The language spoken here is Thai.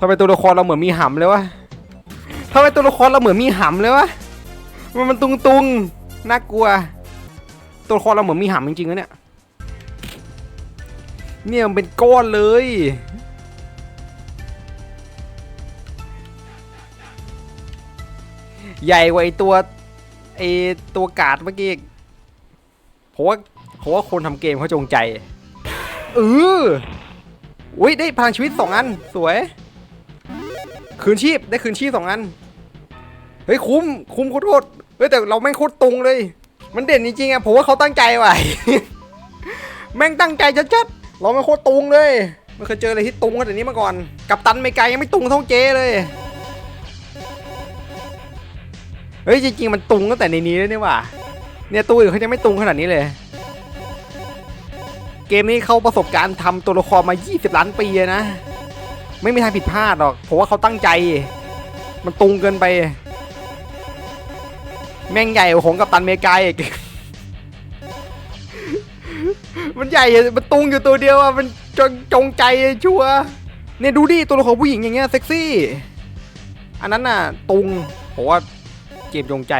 ทำไมตัวละครเราเหมือนมีหำเลยวะทำไมตัวละครเราเหมือนมีหำเลยวะ มันมันตุงตุงน่ากลัว ตัวละครเราเหมือนมีหำจริงๆนะเนี่ย เนี่ยมันเป็นก้อนเลย ใหญ่กว่าไอตัวไอตัวกาดเมื่อกี้เพราะว่าเพราะว่าคนทำเกมเขาจงใจเอออุ้ยได้พลังชีวิตสองอัน สวย คืนชีพได้คืนชีพสองอัน เฮ้ยคุ้มคุ้มโคตรโคตรเฮ้ยแต่เราแม่งโคตรตรงเลย มันเด่นจริงๆอะผมว่าเขาตั้งใจว่ะแม่งตั้งใจชัดๆเราไม่งโคตรตรงเลยไม่เคยเจออะไรที่ตรงขนาดนี้มาก่อน กับตันไม่ไกลยังไม่ตรงเท่าเจเลยเฮ้ยจริงๆมันตรงตั้งแต่ในนี้แล้วนี่ว่าเนี่ยตัวอื่นเขาจะไม่ตรงขนาดนี้เลย เกมนี้เขาประสบการณ์ทำตัวละครมา 20 ล้านปีนะ ไม่มีทางผิดพลาดหรอกผมว่าเขาตั้งใจ มันตรงเกินไป แม่งใหญ่ของกับตันเมกายอีกมันใหญ่อะมันตรงอยู่ตัวเดียวอะมันจงจงใจชัวร์เนี่ยดูดิตัวละครผู้หญิงอย่างเงี้ยเซ็กซี่ อันนั้นน่ะตรงผมว่าเกมจงใจ